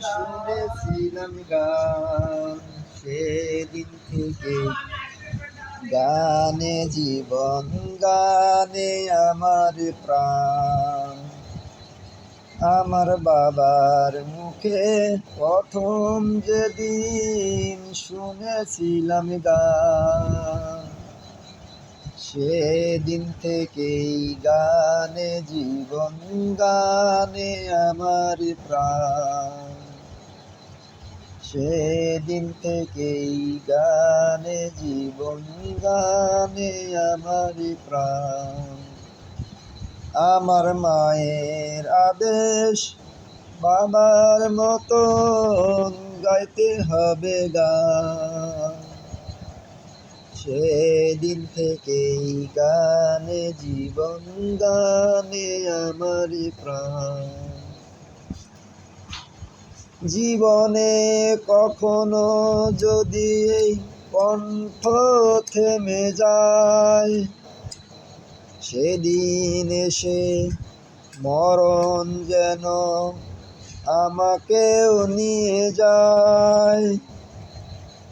শুনেছিলাম গান সেদিন থেকে গানে জীবন, গানে আমার প্রাণ। আমার বাবার মুখে প্রথম যেদিন শুনেছিলাম গান সেদিন থেকেই গানে জীবন গানে আমার প্রাণ। সেদিন থেকেই গানে জীবন গানে আমার প্রাণ। আমার মায়ের আদেশ, বাবার মতন গাইতে হবে গান। সেদিন থেকেই গানে জীবন গানে আমার প্রাণ। জীবনে কখনো যদি এই কণ্ঠ থেমে যায়, সেদিন এসে মরণ যেন আমাকেও নিয়ে যায়।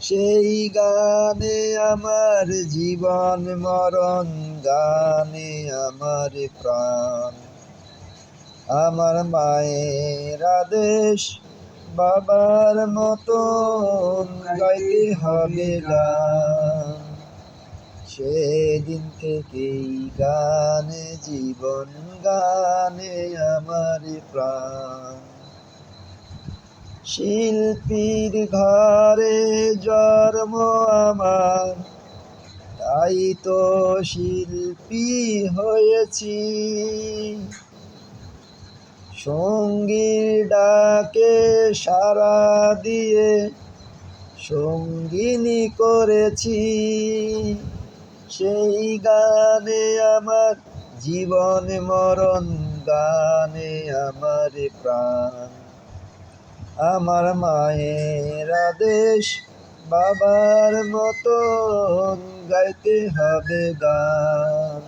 সেই গানে আমার জীবন, মরণ গানে আমার প্রাণ। আমার মায়ের আদেশ, বাবার মতন গাইতে হবে গান। সেদিন থেকেই গানে, জীবন গানে আমার প্রাণ। শিল্পীর ঘরে জন্ম আমার। তাই তো শিল্পী হয়েছি। সঙ্গীর ডাকে সারা দিয়ে সঙ্গিনী করেছি। সেই গানে আমার জীবন মরণ, গানে আমার প্রাণ। আমার মায়ের আদেশ বাবার মতন গাইতে হবে গান।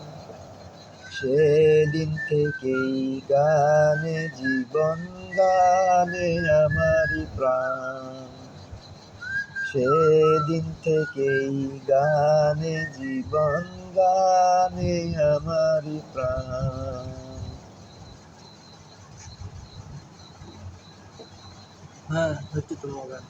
সেদিন থেকেই গানে জীবন গানে আমার প্রাণ। সেদিন থেকেই গানে জীবন গানে আমার প্রাণ। はい、やってたのが。